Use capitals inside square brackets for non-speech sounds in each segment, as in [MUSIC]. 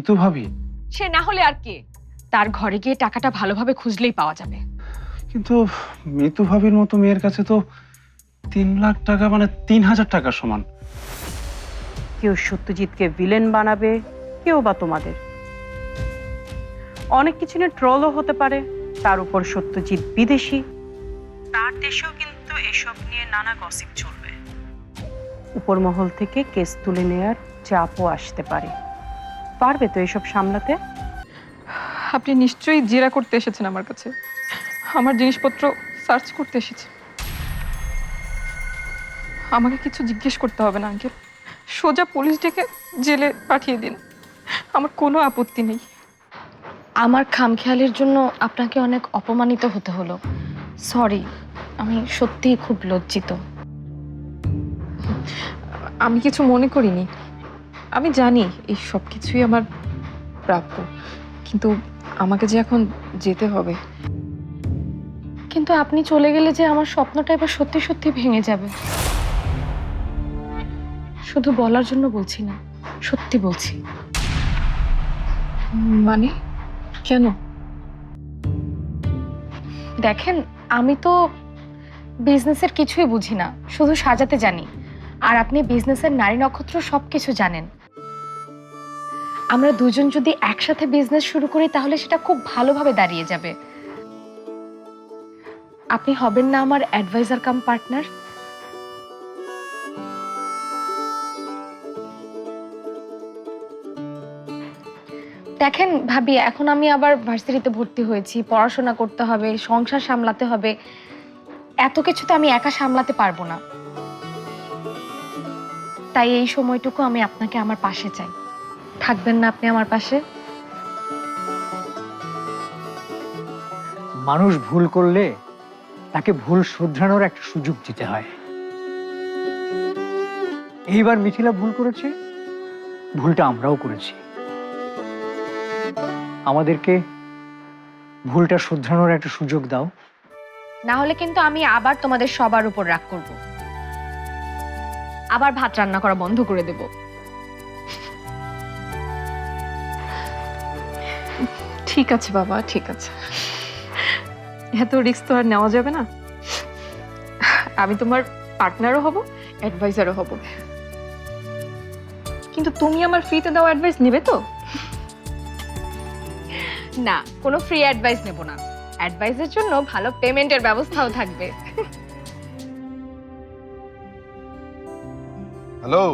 মিতু ভাবি। সে না হলে আর কে? তার ঘরে গিয়ে টাকাটা ভালোভাবে খুঁজলেই পাওয়া যাবে। কিন্তু মিতু ভাবির মতো মেয়ের কাছে তো তিন লাখ টাকা মানে তিন হাজার টাকার সমান। কেউ সত্যজিৎকে ভিলেন বানাবে কেউ বা তোমাদের। অনেক কিছু নিয়ে ট্রলও হতে পারে তার উপর সত্যজিৎ বিদেশি। তার দেশেও কিন্তু এসব নিয়ে নানা গসিপ চলবে। উপর মহল থেকে কেস তুলে নেয়ার চাপও আসতে পারে। পারবে তো এসব সামলাতে? আপনি নিশ্চয়ই জেরা করতে এসেছেন আমার কাছে। আমার জিনিসপত্র সার্চ করতে এসেছে। আমাকে কিছু জিজ্ঞেস করতে হবে না আঙ্কেল। সোজা পুলিশ ডেকে জেলে পাঠিয়ে দিন। আমার কোনো আপত্তি নেই। আমার খামখেয়ালির জন্য আপনাকে অনেক অপমানিত হতে হলো। সরি আমি সত্যিই খুব লজ্জিত। আমি কিছু মনে করিনি। আমি জানি এই সব কিছুই আমার প্রাপ্য কিন্তু আমাকে যে এখন যেতে হবে। কিন্তু আপনি চলে গেলে যে আমার স্বপ্নটা এবার সত্যি সত্যি ভেঙে যাবে। শুধু বলার জন্য বলছি না সত্যি বলছি। মানে? কেন? দেখেন আমি তো বিজনেসের কিছুই বুঝি না শুধু সাজাতে জানি। আর আপনি বিজনেসের নারী নক্ষত্র সব কিছু জানেন। আমরা দুজন যদি একসাথে বিজনেস শুরু করি, তাহলে সেটা খুব ভালোভাবে দাঁড়িয়ে যাবে। আপনি হবেন না আমার অ্যাডভাইজার কাম পার্টনার দেখেন ভাবি, এখন আমি আবার ভার্সিটিতে ভর্তি হয়েছি, পড়াশোনা করতে হবে, সংসার সামলাতে হবে। এত কিছু তো আমি একা সামলাতে পারব না। তাই এই সময়টুকু আমি আপনাকে আমার পাশে চাই। থাকবেন না আপনি আমার পাশে। মানুষ ভুল করলে তাকে ভুল শুধরানোর একটা সুযোগ দিতে হয়। এইবার মিথিলা ভুল করেছে ভুলটা আমরাও করেছি। আমাদেরকে ভুলটা শুধরানোর একটা সুযোগ দাও। না হলে কিন্তু আমি আবার তোমাদের সবার উপর রাগ করব। আবার ভাত রান্না করা বন্ধ করে দেব। ঠিক আছে বাবা, ঠিক আছে। এত রিস্ক তো আর নেওয়া যাবে না। আমি তোমার পার্টনারও হব অ্যাডভাইজারও হব। কিন্তু তুমি আমার ফ্রিতে দেওয়া অ্যাডভাইস নেবে তো? না, কোনো ফ্রি অ্যাডভাইস নেব না। অ্যাডভাইসের জন্য ভালো পেমেন্টের ব্যবস্থাও থাকবে। হ্যালো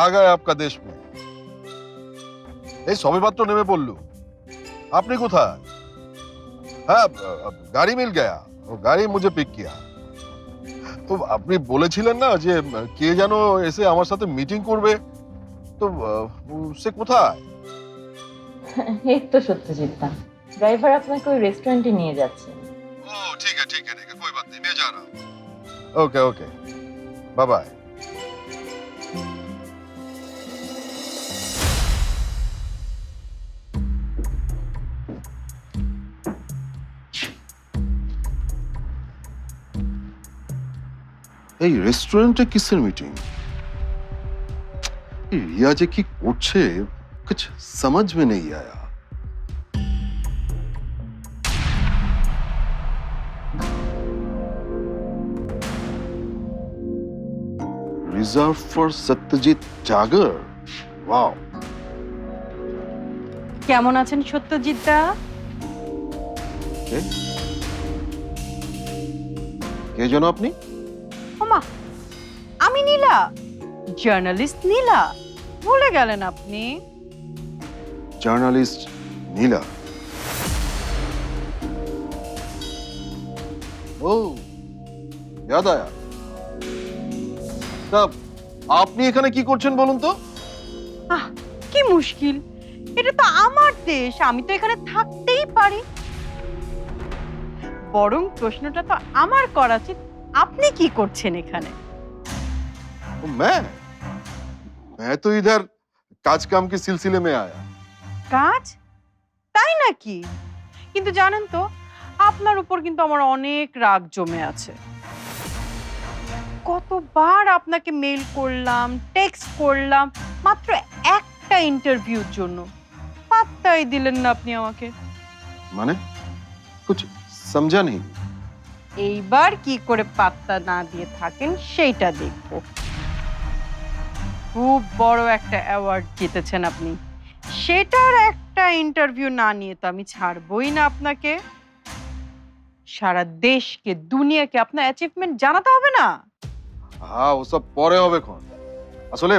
আ আপকা দেশ এই সবেমাত্র নেমে পড়লো আপনি কোথায় হ্যাঁ আ- গাড়ি মিল গয়া ও গাড়ি মুঝে পিক কিয়া তো আপনি বলেছিলেন না যে উম, কে যেন এসে আমার সাথে মিটিং করবে তো আহ, সে কোথায় [LAUGHS] এই তো সত্যজিৎ দা ড্রাইভার আপনাকে ওই রেস্টুরেন্টে নিয়ে যাচ্ছে ও ঠিক আছে ঠিক আছে ঠিক আছে कोई बात नहीं मैं जा रहा हूं ओके ओके बाय बाय এই রেস্টুরেন্টে কিসের মিটিং এই রিয়া যে কি করছে কিছু সমঝ মে নেই আয়া। Reserve for Satyajit Jagger. Wow. কেমন আছেন সত্যজিৎ দা? কে? জন আপনি? ওমা আমি নীলা। জার্নালিস্ট নীলা। ভুলে গেলেন আপনি। জার্নালিস্ট নীলা। আপনি এখানে কি করছেন বলুন তো? কি মুশকিল। এটা তো আমার দেশ আমি তো এখানে থাকতেই পারি। বরং প্রশ্নটা তো আমার করা উচিত আপনি কি করছেন এখানে ओ, मैं मैं तो इधर काज काम के सिलसिले में आया কাজ তাই নাকি কিন্তু জানেন তো আপনার উপর কিন্তু আমার অনেক রাগ জমে আছে কতবার আপনাকে মেল করলাম টেক্সট করলাম মাত্র একটা একটা ইন্টারভিউর জন্য পাত্তাই দিলেন না আপনি আমাকে মানে কুছ সমঝা নেই এইবার কি করে পাত্তা না দিয়ে থাকেন সেইটা দেখব। খুব বড় একটা অ্যাওয়ার্ড জিতেছেন আপনি। সেটার একটা ইন্টারভিউ না নিয়ে তো আমি ছাড়বই না আপনাকে। সারা দেশকে দুনিয়াকে আপনার অ্যাচিভমেন্ট জানাতে হবে না। হ্যাঁ ওসব পরে হবে খন আসলে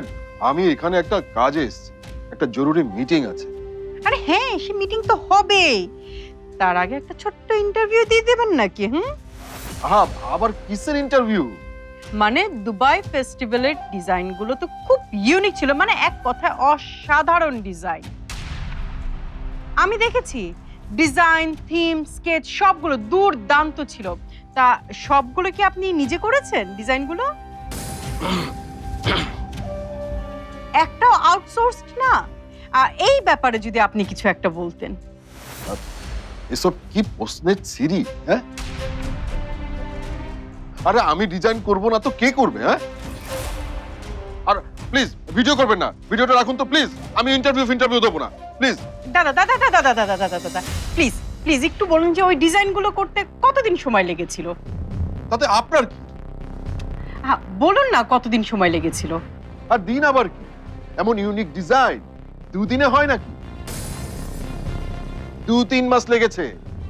আমি এখানে একটা কাজে এসেছি একটা জরুরি মিটিং আছে। আরে হ্যাঁ সে মিটিং তো হবেই। তার আগে একটা ছোট্ট ইন্টারভিউ দিয়ে দেবেন নাকি হুম? হ্যাঁ আবার কিসের ইন্টারভিউ মানে দুবাই ফেস্টিভ্যালের ডিজাইনগুলো তো খুব ইউনিক ছিল মানে এক কথায় অসাধারণ ডিজাইন আমি দেখেছি ডিজাইন থিম স্কেচ সবগুলো দুর্দান্ত ছিল। তা সবগুলো কি আপনি নিজে করেছেন ডিজাইনগুলো একটাও আউটসোর্সড না? এই ব্যাপারে যদি আপনি কিছু একটা বলতেন। এসব কি প্রশ্নের সিরি হ্যাঁ? আরে আমি ডিজাইন করব না তো কে করবে হ্যাঁ? আর প্লিজ ভিডিও করবেন না। ভিডিওটা রাখুন তো প্লিজ আমি ইন্টারভিউ ইন্টারভিউ দেবো না। প্লিজ দাদা দাদা দাদা দাদা দাদা দাদা দাদা। প্লিজ প্লিজ একটু বলুন যে ওই ডিজাইনগুলো করতে কতদিন সময় লেগেছিল? তাতে আপনার কি? হ্যাঁ বলুন না কতদিন সময় লেগেছিল? আর দিন আবার কি? এমন ইউনিক ডিজাইন দুদিনে হয় নাকি? দু তিন মাস লেগেছে।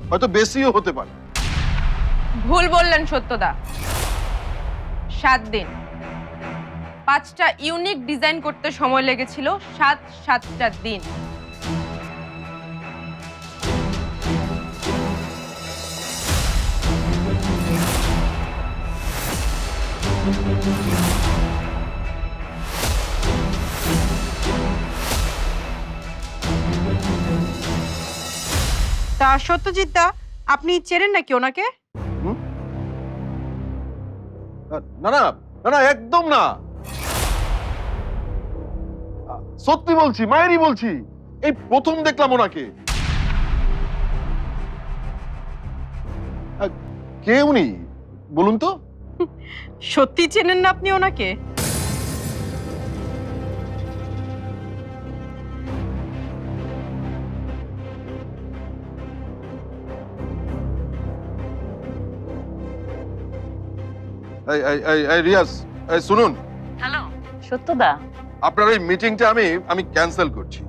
হয়তো বেশিও হতে পারে। ভুল বললেন সত্যদা। সাত দিন। পাঁচটা ইউনিক ডিজাইন করতে সময় লেগেছিল, সাত সাতটা দিন। তা সত্যজিৎ দা, আপনি চেনেন নাকি ওনাকে? না না না না, একদম না। সত্যি বলছি, মায়েরই বলছি, এই প্রথম দেখলাম ওনাকে। কে উনি? বলুন তো। সত্যি চেনেন না আপনি ওনাকে? এই, এই, এই, এই, রিয়াজ এই, শুনুন। হ্যালো। সত্যদা। আপনার এই মিটিংটা আমি আমি ক্যান্সেল করছি।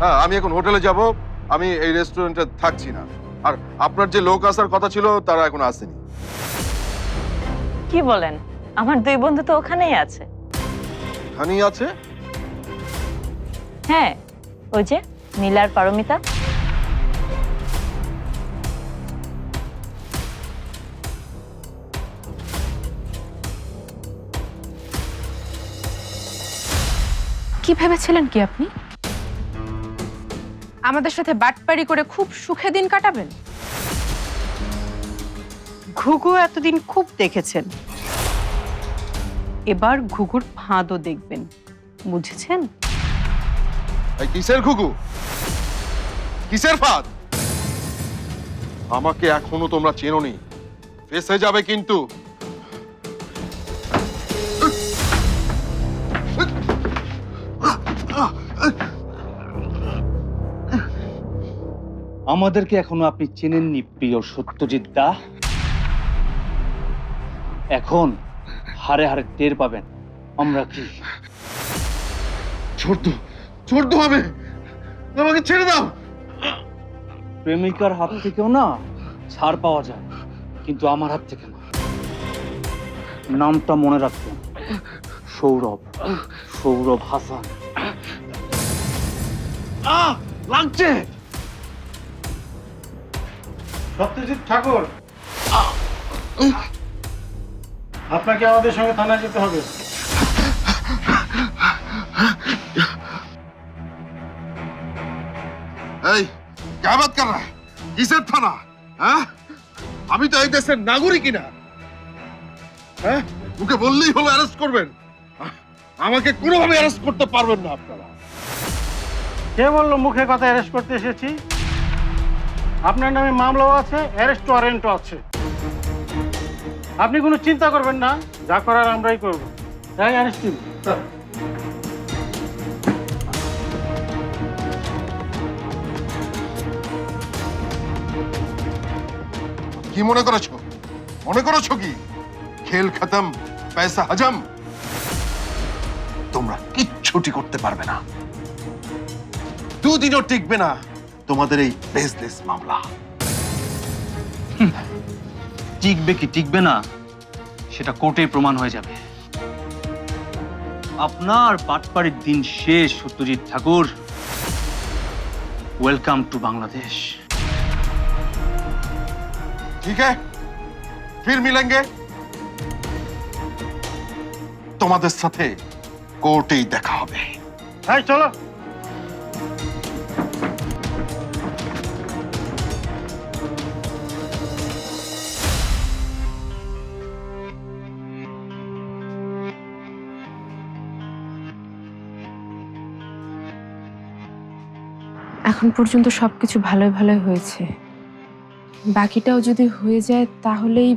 হ্যাঁ আমি এখন হোটেলে যাব আমি এই রেস্টুরেন্টে থাকছি না। আর আপনার যে লোক আসার কথা ছিল তারা এখন আসেনি। কি বলেন? আমার দুই বন্ধু তো ওখানেই আছে। এখানেই আছে? হ্যাঁ ওই যে নীলার পারমিতা। কি ভেবেছিলেন কি আপনি? আমাদের সাথে বাটপারি করে খুব সুখে দিন কাটাবেন। ঘুঘু এতদিন খুব দেখেছেন। এবার ঘুঘুর ফাঁদও দেখবেন। বুঝেছেন? এই কিসের ঘুঘু? কিসের ফাঁদ? আমাকে এখনও তোমরা চেনোনি। ফেসে যাবে কিন্তু। আমাদেরকে এখনও আপনি চেনেননি প্রিয় সত্যজিৎ দা। এখন হারে হারে টের পাবেন আমরা কি। ছোট ছোট হবে। আমাকে ছেড়ে দাও। প্রেমিকার হাত থেকেও না ছাড় পাওয়া যায় কিন্তু আমার হাত থেকে না। নামটা মনে রাখবেন সৌরভ সৌরভ হাসান। আহ লাগছে। সত্যজিৎ ঠাকুর। আপনাকে আমাদের সঙ্গে থানায় যেতে হবে। এই কাবাত কারা কিসের থানা? হ্যাঁ? আমি তো এই দেশের নাগরিকই না হ্যাঁ? ওকে বললেই হলো অ্যারেস্ট করবেন। আমাকে কোনোভাবে অ্যারেস্ট করতে পারবেন না আপনারা। কে বলল মুখে কথা অ্যারেস্ট করতে এসেছি? আপনার নামে মামলাও আছে অ্যারেস্ট ওয়ারেন্টও আছে। আপনি কোনো চিন্তা করবেন না, যা করার আমরাই করব। তাই অ্যারেস্ট কি মনে করেছ? মনে করেছ কি? খেল খতম, পয়সা হজম। তোমরা কিচ্ছুটি করতে পারবে না। দুদিনও টিকবে না। তোমাদের এই বিজনেস মামলা টিকবে কি টিকবে না সেটা কোর্টেই প্রমাণ হয়ে যাবে আপনার বাটপাড়ির দিন শেষ সত্যজিৎ ঠাকুর ওয়েলকাম টু বাংলাদেশ ঠিক है फिर मिलेंगे তোমাদের সাথে কোর্টেই দেখা হবে এই চলো এখন পর্যন্ত সবকিছু ভালোই ভালোই হয়েছে। বাকিটাও যদি হয়ে যায়, তাহলেই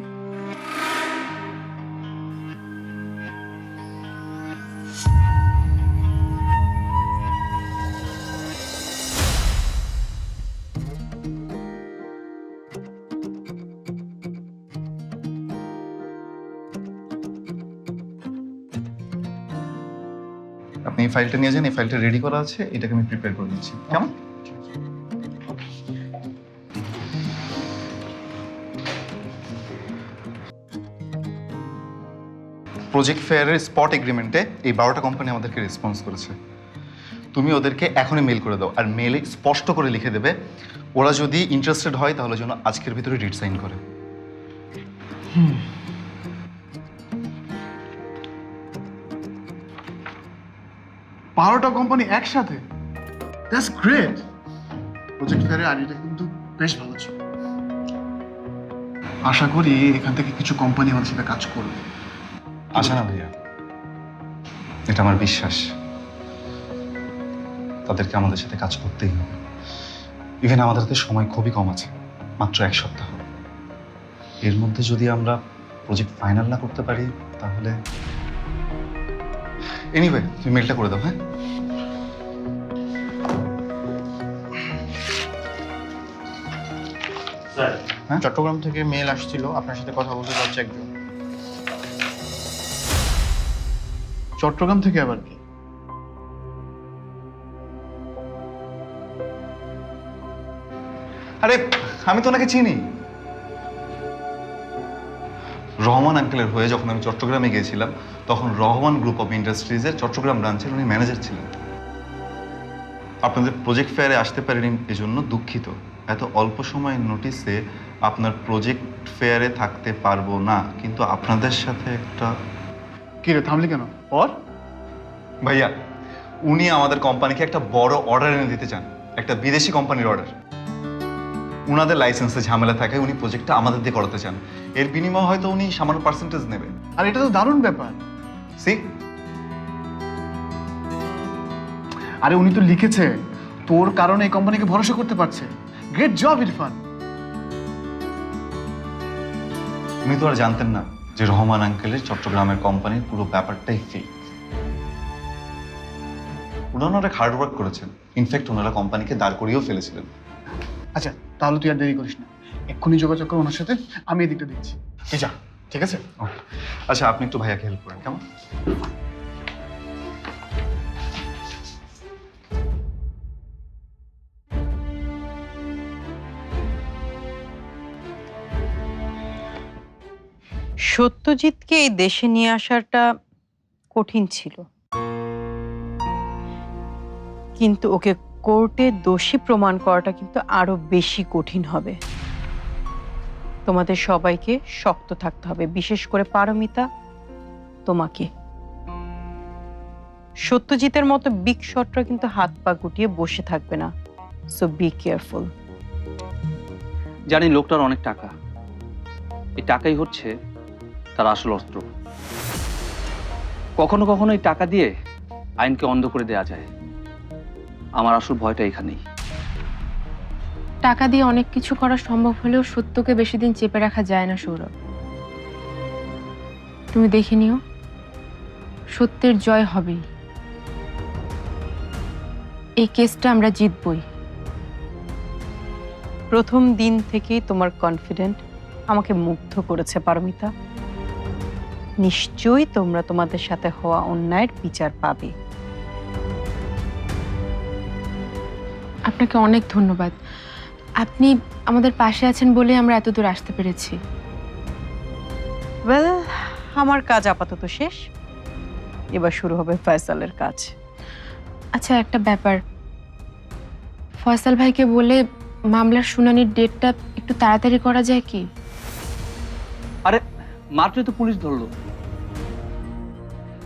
আপনি এই ফাইলটা নিয়ে যান, এই ফাইলটা রেডি করা আছে, এটাকে আমি প্রিপেয়ার করে দিচ্ছি। কেমন? প্রজেক্ট ফেয়ারের স্পট এগ্রিমেন্টে এই বারোটা কোম্পানি আমাদেরকে রেসপন্স করেছে। তুমি ওদেরকে এখনই মেল করে দাও, আর মেলে স্পষ্ট করে লিখে দেবে, ওরা যদি ইন্টারেস্টেড হয় তাহলে যেন আজকের ভিতরে রিট সাইন করে। বারোটা কোম্পানি একসাথে? দ্যাটস গ্রেট প্রজেক্ট ফেয়ারের আইডিটা কিন্তু বেশ ভালো ছিল। আশা করি এখান থেকে কিছু কোম্পানি আমাদের সাথে কাজ করবে। আশা না ভাইয়া। এটা আমার বিশ্বাস। তাদেরকে আমাদের সাথে কাজ করতেই হবে। ইভেন আমাদের হাতে সময় খুবই কম আছে মাত্র এক সপ্তাহ। এর মধ্যে যদি আমরা প্রজেক্ট ফাইনাল না করতে পারি তাহলে এনিওয়ে তুমি মেলটা করে দাও হ্যাঁ? হ্যাঁ? চট্টগ্রাম থেকে মেল আসছিল আপনার সাথে কথা বলতে চাচ্ছে একজন। চট্টগ্রাম থেকে আবার কি? আরে, আমি তো ওনাকে চিনি। রহমান আঙ্কেলের হয়ে যখন আমি চট্টগ্রামে গিয়েছিলাম, তখন রহমান গ্রুপ অফ ইন্ডাস্ট্রিজের চট্টগ্রাম ব্রাঞ্চের উনি ম্যানেজার ছিলেন। আপনাদের প্রজেক্ট ফেয়ারে আসতে পারেনি, এজন্য দুঃখিত। এত অল্প সময়ের নোটিসে আপনার প্রজেক্ট ফেয়ারে থাকতে পারব না, কিন্তু আপনাদের সাথে একটা কি রে থামলি কেন? ওর ভাইয়া উনি আমাদের কোম্পানিকে একটা বড় অর্ডার এনে দিতে চান একটা বিদেশি কোম্পানির অর্ডার উনাদের লাইসেন্সে ঝামেলা থাকে উনি প্রজেক্টটা আমাদের দিয়ে করাতে চান। এর বিনিময়ে হয়তো উনি সামান্য পার্সেন্টেজ নেবে। আর এটা তো দারুণ ব্যাপার। সি আরে উনি তো লিখেছে তোর কারণে এই কোম্পানিকে ভরসা করতে পারছে। Great job Irfan. উনি তো আর জানতেন না। যে রহমান আঙ্কেলের চট্টগ্রামের কোম্পানির পুরো ব্যাপারটাই ফেক উনারা অনেক হার্ড ওয়ার্ক করেছেন। ইনফ্যাক্ট ওনারা কোম্পানিকে দাঁড় করিয়েও ফেলেছিলেন। আচ্ছা তাহলে তুই আর দেরি করিস না। এক্ষুনি যোগাযোগ কর ওনার সাথে আমি এদিকটা দিচ্ছি ঠিক যা ঠিক আছে? আচ্ছা আপনি একটু ভাইয়াকে হেল্প করেন কেমন? সত্যজিৎকে এই দেশে নিয়ে আসাটা কঠিন ছিল। কিন্তু ওকে কোর্টে দোষী প্রমাণ করাটা কিন্তু আরও বেশি কঠিন হবে। তোমাদের সবাইকে শক্ত থাকতে হবে, বিশেষ করে পারমিতা, তোমাকে। সত্যজিতের মতো বিগ শটরা কিন্তু হাত পা গুটিয়ে বসে থাকবে না সো বি কেয়ারফুল জানি লোকটার অনেক টাকা। এই টাকাই হচ্ছে তার আসল অস্ত্র। কখনো কখনো এই টাকা দিয়ে আইনকে অন্ধ করে দেয়া যায়। আমার আসল ভয়টা এখানেই। টাকা দিয়ে অনেক কিছু করা সম্ভব হলেও সত্যকে বেশি দিন চেপে রাখা যায় না, সৌরভ। তুমি দেখে নিও, সত্যের জয় হবেই। এই কেসটা আমরা জিতবই। প্রথম দিন থেকেই তোমার কনফিডেন্ট আমাকে মুগ্ধ করেছে, পারমিতা। নিশ্চয়ই তোমরা তোমাদের সাথে হওয়া অন্যায়ের বিচার পাবে। আপনাকে অনেক ধন্যবাদ। আপনি আমাদের পাশে আছেন বলে আমরা এত দূর আসতে পেরেছি। ওয়েল আমার কাজ আপাতত শেষ। এবার শুরু হবে ফয়সালের কাজ। আচ্ছা একটা ব্যাপার। ফয়সাল ভাইকে বলে মামলার শুনানির ডেটটা একটু তাড়াতাড়ি করা যায় কি? আরে মাত্রই তো পুলিশ ধরলো।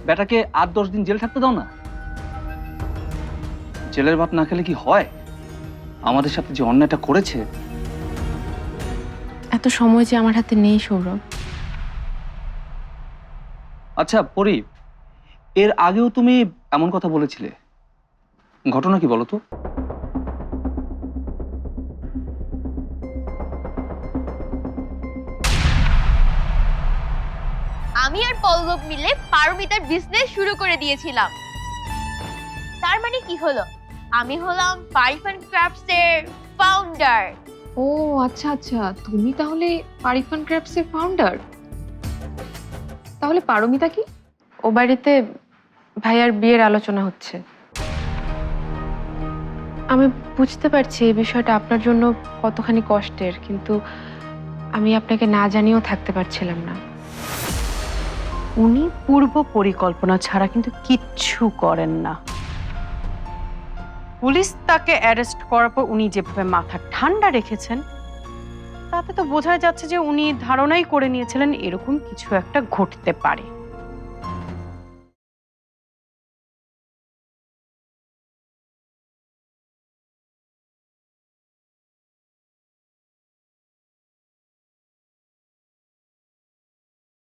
বেটাকে আট দশ দিন জেল থাকতে দাও না। জেলের ভাত না খেলে কি হয়? আমাদের সাথে যে অন্যায়টা করেছে। এত সময় যে আমার হাতে নেই সৌরভ। আচ্ছা পরি এর আগেও তুমি এমন কথা বলেছিলে। ঘটনা কি বলো তো? আমি আর পল্লব মিলে পারমিতার বিজনেস শুরু করে দিয়েছিলাম। তার মানে কি হলো? আমি হলাম পারিফান ক্রাফটস এর ফাউন্ডার ও আচ্ছা আচ্ছা তুমি তাহলে পারিফান ক্র্যাপস এর ফাউন্ডার তাহলে পারমিতা কি? ও বাড়িতে ভাইয়ার বিয়ের আলোচনা হচ্ছে। আমি বুঝতে পারছি এই বিষয়টা আপনার জন্য কতখানি কষ্টের কিন্তু আমি আপনাকে না জানিয়েও থাকতে পারছিলাম না। উনি পূর্ব পরিকল্পনা ছাড়া কিন্তু কিচ্ছু করেন না। পুলিশ তাকে অ্যারেস্ট করার পর উনি যেভাবে মাথা ঠান্ডা রেখেছেন, তাতে তো বোঝা যাচ্ছে যে উনি ধারণাই করে নিয়েছিলেন এরকম কিছু একটা ঘটতে পারে।